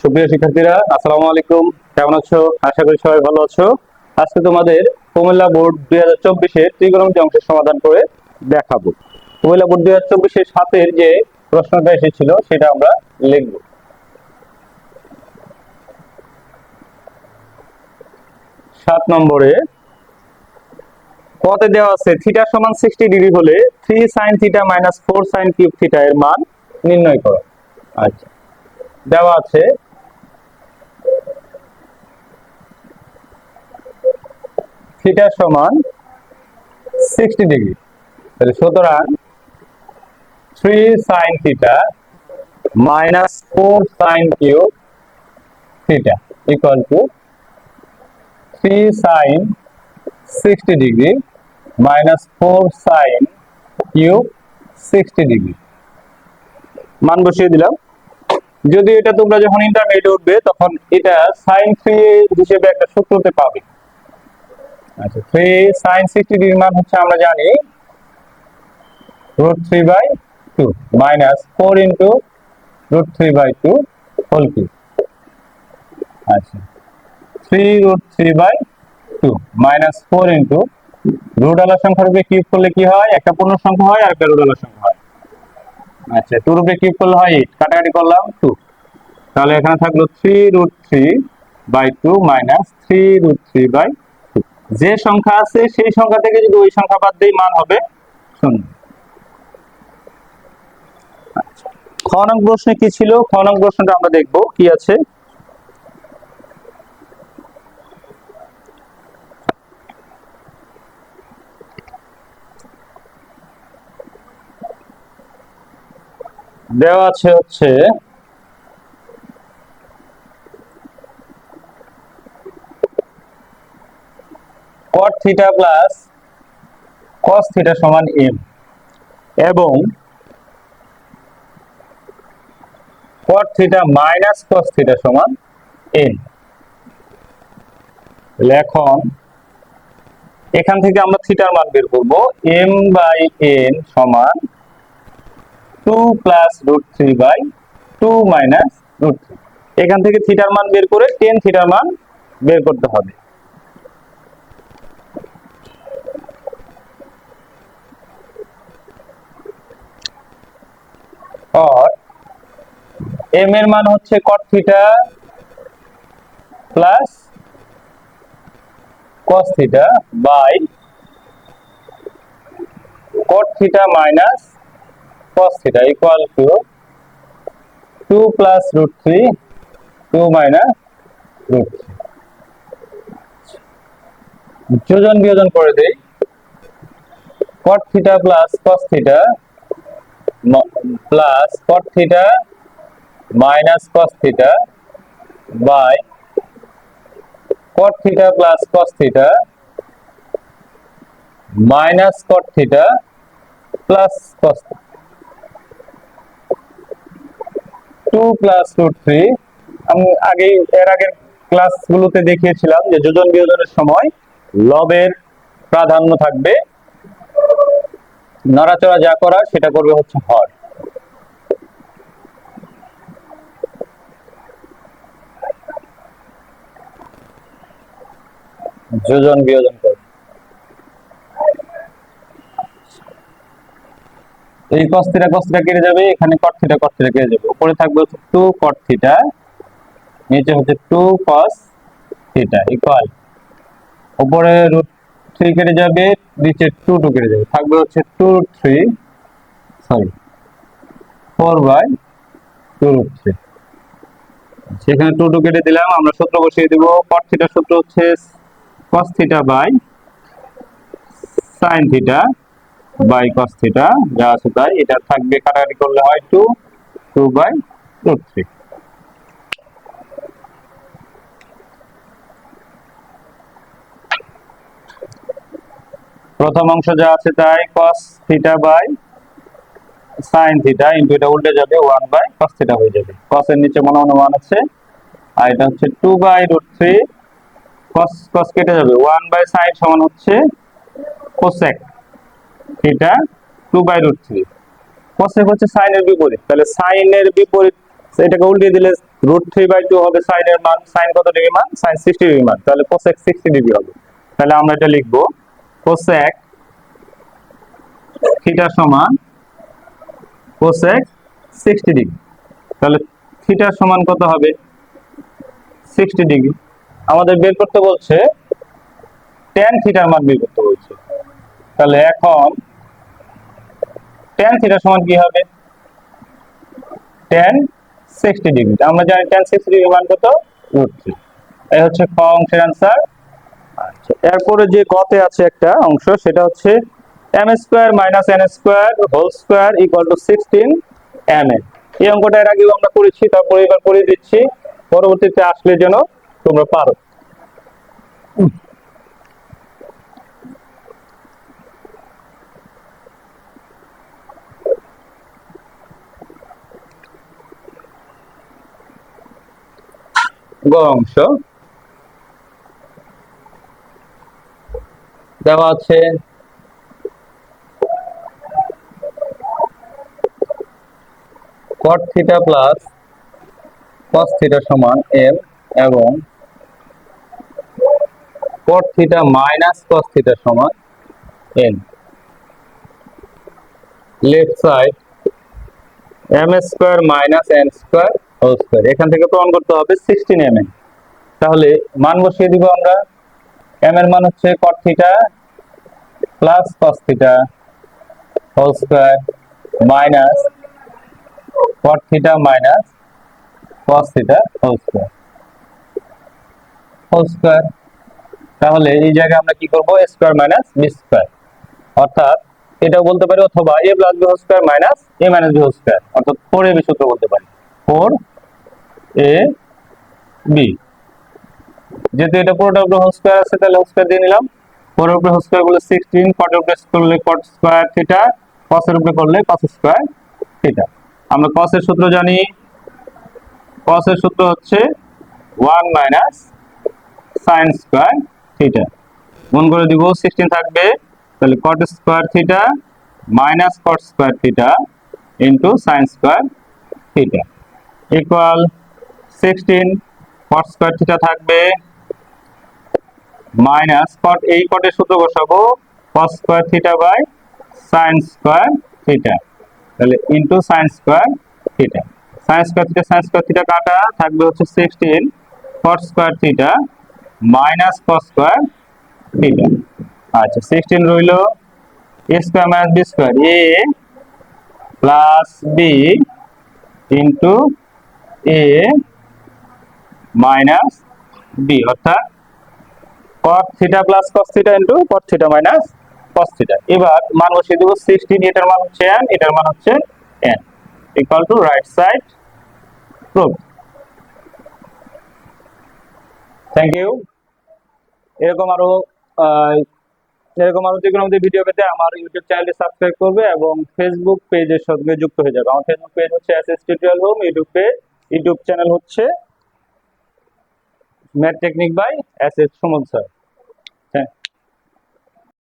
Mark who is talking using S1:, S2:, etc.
S1: সুপ্রিয় শিক্ষার্থীরা, আসসালামু আলাইকুম। কেমন আছো? আশা করি সবাই ভালো আছো। আজকে তোমাদের কুমিল্লা বোর্ড দুই হাজার ত্রিকোণমিতি অংশের সমাধান করে দেখাবো। কুমিল্লা বোর্ড দুই হাজার সাতের যে প্রশ্নটা এসেছিল, সেটা আমরা লিখব। সাত নম্বরে কতে দেওয়া আছে থিটা সমান সিক্সটি ডিগ্রি হলে three sine theta minus four sine cube theta এর মান নির্ণয় করো। আচ্ছা। দেওয়া আছে থিটা সমান সিক্সটি ডিগ্রি তাহলে সুতরাং three sine theta minus four sine cube theta equal to three sine sixty degree minus four sine cube sixty degree মান বসিয়ে দিলাম। যদি এটা তোমরা যখন ইন্টারমিডিয়েট উঠবে, তখন এটা সাইন থ্রি হিসেবে একটা সূত্রতে পাবে। আচ্ছা থ্রি সাইন সিক্সটি ডিগ্রি মান হচ্ছে আমরা জানি root three by two minus four into root three by two whole cube আচ্ছা three root three by two minus four into root আলার সংখ্যার উপরে কিউব করলে কি হয়? একটা পূর্ণ সংখ্যা হয় আর একটা রুট সংখ্যা হয়। আচ্ছা টু রুপে কিউব করলে হয় এইট কাটাকাটি করলাম টু তাহলে এখানে থাকল three root three by two minus three root three by যে সংখ্যা আছে, সেই সংখ্যা থেকে যদি ওই সংখ্যা বাদ দিই, মান হবে শূন্য। আচ্ছা। খ নং প্রশ্নে কি ছিল? খ নং প্রশ্নটা আমরা দেখব কি আছে। দেওয়া আছে হচ্ছে থিটা প্লাস cos থিটা সমান m এবং cot theta minus cos theta সমান তাহলে এখন এখান থেকে আমরা থিটার মান বের করব। m বাই n সমান two plus root three by two minus root three এখান থেকে থিটার মান বের করে টেন থিটার মান বের করতে হবে। আর এম এর মান হচ্ছে cot theta plus cos theta by cot theta minus cos theta equal to 2 plus root 3 2 minus root 3 যোজন বিয়োজন করে দেই cot theta plus cos theta plus cot theta minus cos theta by cot theta plus cos theta minus cot theta plus cos two plus root three আমি আগে এর আগের ক্লাসগুলোতে দেখিয়েছিলাম যে যোজন বিয়োজনের সময় লবের প্রাধান্য থাকবে নড়াচড়া যা করার সেটা করবে হচ্ছে হর। যোজন বিয়োজন করবে। এই cos cos থিটা কেটে যাবে, এখানে cot থিটা cot থিটা কেটে যাবে। উপরে থাকবে হচ্ছে 2 cot থিটা নিচে হচ্ছে 2 cos থিটা ইকুয়াল উপরে 3 কেটে যাবে, নিচে 2 2 কেটে যাবে। থাকবে হচ্ছে 2 3 সরি 4 বাই 2 রুট 3 সেখানে 2 2 কেটে দিলাম, আমরা সূত্র বসিয়ে দেব। cot থিটা সূত্র হচ্ছে cos theta by sin theta by cos theta যা আছে তাই। এটা থাকবে কাটাকাটি করলে হয় 2 2 বাই রুট 3 প্রথম অংশ যা আছে তাই cos theta by sin theta into এটা উল্টে যাবে 1 বাই cos থিটা হয়ে যাবে। cos এর নিচে মনে মনে 1 আছে। আর এটা হচ্ছে 2 বাই রুট 3 cos cos কেটে যাবে। 1 বাই sin সমান হচ্ছে cosec theta two by root three cosec হচ্ছে সাইনের বিপরীত। তাহলে সাইনের বিপরীত, এটাকে উল্টিয়ে দিলে রুট থ্রি বাই টু হবে সাইনের মান। সাইন কত ডিগ্রি মান? সাইন সিক্সটি ডিগ্রি মান। তাহলে কোসেক সিক্সটি ডিগ্রি হবে। তাহলে আমরা এটা লিখব কোসেক থিটা সমান কোসেক সিক্সটি ডিগ্রি তাহলে থিটার সমান কত হবে? সিক্সটি ডিগ্রি আমাদের বের করতে বলছে টেন থিটার মান বের করতে বলছে। তাহলে এখন টেন থিটার সমান কি হবে? টেন সিক্সটি ডিগ্রি আমরা জানি টেন সিক্সটি ডিগ্রি মান কত? রুট থ্রি এই হচ্ছে ক অংশের আচ্ছা এরপরে যে গতে আছে একটা অংশ, সেটা হচ্ছে M square minus N square whole square equal to sixteen M এ। এই অঙ্কটা এর আগেও আমরা করেছি, তারপরে এবার করে দিচ্ছি। পরবর্তীতে আসলে যেন তোমরা পারো। গ অংশ। দেওয়া আছে। cot theta plus cos theta সমান m এবং cot theta minus cos theta সমান n left side m square minus n square whole square এখান থেকে প্রমাণ করতে হবে 16 mm তাহলে মান বসিয়ে দিব আমরা। M এর মান হচ্ছে cot theta plus cos theta whole square minus cot theta minus cos theta whole square whole square তাহলে এই জায়গায় আমরা কি করব? স্কয়ার মাইনাস b স্কয়ার অর্থাৎ এটা বলতে পারি অথবা a plus b whole square minus a minus b whole square অর্থাৎ 4ab সূত্র বলতে পারি। 4a b যেহেতু এটা পুরোটা উপরে হোল স্কয়ার আছে, তাহলে হোল স্কয়ার দিয়ে নিলাম। 4 এর উপরে হোল স্কয়ার করলে 16 cot এর উপরে করলে cot স্কোয়ার থিটা এর উপরে করলে cos স্কয়ার থিটা আমরা এর সূত্র জানি। এর সূত্র হচ্ছে 1 মাইনাস sin স্কোয়ার থিটা গুণ করে দিব 16 থাকবে, তাহলে cot square theta minus cot square theta into sin square theta equal 16 cot square theta থাকবে। মাইনাস cot এই এর সূত্র বসাবো cos square theta by sin square theta তাহলে into sin square theta sin square theta sin square theta কাটা, থাকবে হচ্ছে 16 cot square theta minus cos square theta আচ্ছা 16 রইল a square minus b square a plus b into a minus b অর্থাৎ cot theta plus cos theta into cot theta minus cos theta এবার মান বসিয়ে দেব 16 এটার মান হচ্ছে n, এটার মান হচ্ছে n equal to right side proof thank you এরকম আরও এরকম আরও যে কোনো আমাদের ভিডিও পেতে আমার ইউটিউব চ্যানেলটি সাবস্ক্রাইব করবে এবং ফেসবুক পেজের সঙ্গে যুক্ত হয়ে যাবে। আমার ফেসবুক পেজ হচ্ছে S S tutorial home YouTube page YouTube channel হচ্ছে math technique by S S Suman sir.